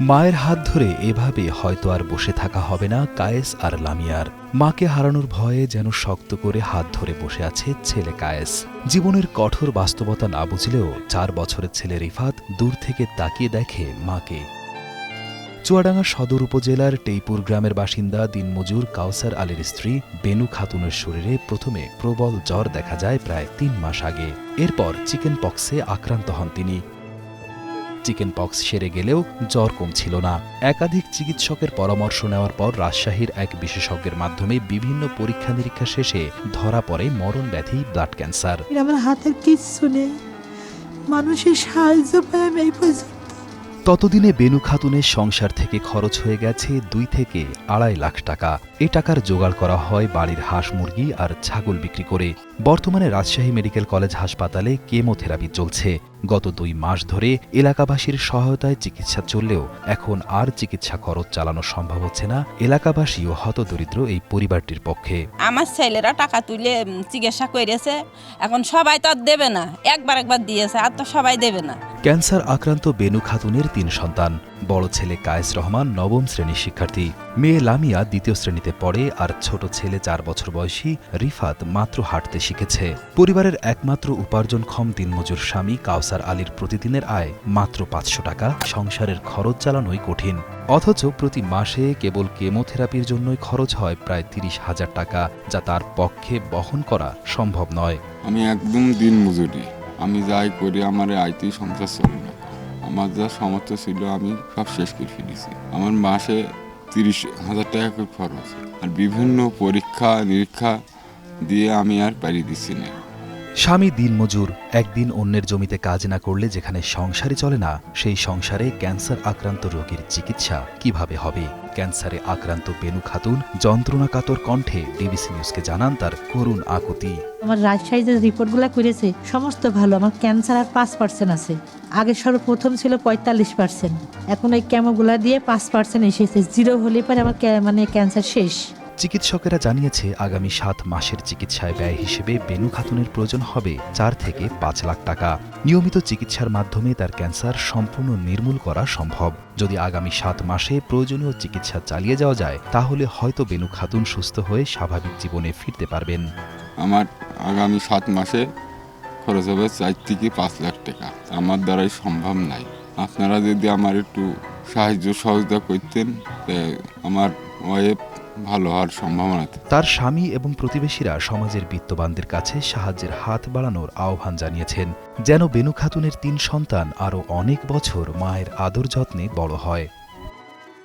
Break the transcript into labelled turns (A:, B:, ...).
A: মায়ের হাত ধরে এভাবে হয়তো আর বসে থাকা হবে না কায়েস আর লামিয়ার। মাকে হারানোর ভয়ে যেন শক্ত করে হাত ধরে বসে আছে ছেলে কায়েস। জীবনের কঠোর বাস্তবতা না বুঝলেও চার বছরের ছেলে রিফাত দূর থেকে তাকিয়ে দেখে মাকে। চুয়াডাঙ্গা সদর উপজেলার টেইপুর গ্রামের বাসিন্দা দিনমজুর কাউসার আলীর স্ত্রী বেনু খাতুনের শরীরে প্রথমে প্রবল জ্বর দেখা যায় প্রায় তিন মাস আগে। এরপর চিকেন পক্সে আক্রান্ত হন তিনি। চিকেন পক্স সেরে গেলেও জ্বর কমছিল না। একাধিক চিকিৎসকের পরামর্শ নেওয়ার পর রাজশাহীর এক বিশেষজ্ঞের মাধ্যমে বিভিন্ন পরীক্ষা নিরীক্ষা শেষে ধরা পড়ে মরণ ব্যাধি, ব্লাড ক্যান্সার।
B: আমার হাতের কিচ্ছু নেই। মানুষের সাহায্য পাই আমি এই পর্যন্ত
A: ততদিনে বেনু খাতুনের সংসার থেকে খরচ হয়ে গেছে দুই থেকে আড়াই লাখ টাকা। এ টাকার জোগাড় করা হয় বাড়ির হাঁস মুরগি আর ছাগল বিক্রি করে। বর্তমানে রাজশাহী মেডিকেল কলেজ হাসপাতালে কেমোথেরাপি চলছে। গত দুই মাস ধরে এলাকাবাসীর সহায়তায় চিকিৎসা চললেও এখন আর চিকিৎসা খরচ চালানো সম্ভব হচ্ছে না। এলাকাবাসী ও হতদরিদ্র এই পরিবারটির পক্ষে।
C: আমার ছেলেরা টাকা তুলে চিকিৎসা করেছে। এখন সবাই তো আর দেবে না। একবার একবার দিয়েছে, আর তো সবাই দেবে না।
A: ক্যান্সার আক্রান্ত বেনু খাতুনের তিন সন্তান। বড় ছেলে কায়েস রহমান নবম শ্রেণির শিক্ষার্থী। মেয়ে লামিয়া দ্বিতীয় শ্রেণীতে পড়ে আর ছোট ছেলে চার বছর বয়সী রিফাত মাত্র হাঁটতে শিখেছে। পরিবারের একমাত্র উপার্জনক্ষম দিনমজুর স্বামী কাউসার আলীর প্রতিদিনের আয় মাত্র পাঁচশো টাকা। সংসারের খরচ চালানোই কঠিন। অথচ প্রতি মাসে কেবল কেমোথেরাপির জন্যই খরচ হয় প্রায় তিরিশ হাজার টাকা, যা তার পক্ষে বহন করা সম্ভব নয়।
D: আমি একদম দিন মজুরি আমি যাই করি, আমার আইতি সংসার চলে না। আমার যা সমর্থ ছিল, আমি সব শেষ করে ফেলেছি। আমার মাসে তিরিশ হাজার টাকা করে খরচ। আর বিভিন্ন পরীক্ষা, নিরীক্ষা দিয়ে আমি আর পারি দিচ্ছি না।
A: স্বামী দিনমজুর একদিন অন্যের জমিতে কাজ না করলে যেখানে সংসারই চলে না, সেই সংসারে ক্যান্সার আক্রান্ত রোগীর চিকিৎসা কীভাবে হবে? ক্যান্সারে আক্রান্ত বেনু খাতুন যন্ত্রণাকাতর কণ্ঠে ডিবিসি নিউজকে জানান তার করুণ আকুতি।
B: আমার রাজশাহী যে রিপোর্টগুলো করেছে, সমস্ত ভালো, আমার ক্যান্সার আর পাঁচ পার্সেন্ট আছে। আগে সর্বপ্রথম ছিল পঁয়তাল্লিশ পার্সেন্ট এখন ওই ক্যামোগুলা দিয়ে পাঁচ পার্সেন্ট এসেছে জিরো হলে পরে আমার মানে ক্যান্সার শেষ।
A: চিকিৎসকেরা জানিয়েছে, আগামী সাত মাসের চিকিৎসায় ব্যয় হিসেবে বেনু খাতুনের প্রয়োজন হবে চার থেকে পাঁচ লাখ টাকা। নিয়মিত চিকিৎসার মাধ্যমে তার ক্যান্সার সম্পূর্ণ নির্মূল করা সম্ভব। যদি আগামী সাত মাসে প্রয়োজনীয় চিকিৎসা চালিয়ে যাওয়া যায়, তাহলে হয়তো বেনু খাতুন সুস্থ হয়ে স্বাভাবিক জীবনে ফিরতে পারবেন।
D: আমার আগামী সাত মাসে খরচ হবে চার থেকে পাঁচ লাখ টাকা। আমার দ্বারাই সম্ভব নাই। আপনারা যদি আমার একটু সাহায্য সহযোগিতা করতেন আমার ওয়েব ভালো হওয়ার সম্ভাবনা
A: তার স্বামী এবং প্রতিবেশীরা সমাজের বিত্তবানদের কাছে সাহায্যের হাত বাড়ানোর আহ্বান জানিয়েছেন, যেন বেনু খাতুনের তিন সন্তান আরও অনেক বছর মায়ের আদর যত্নে বড় হয়।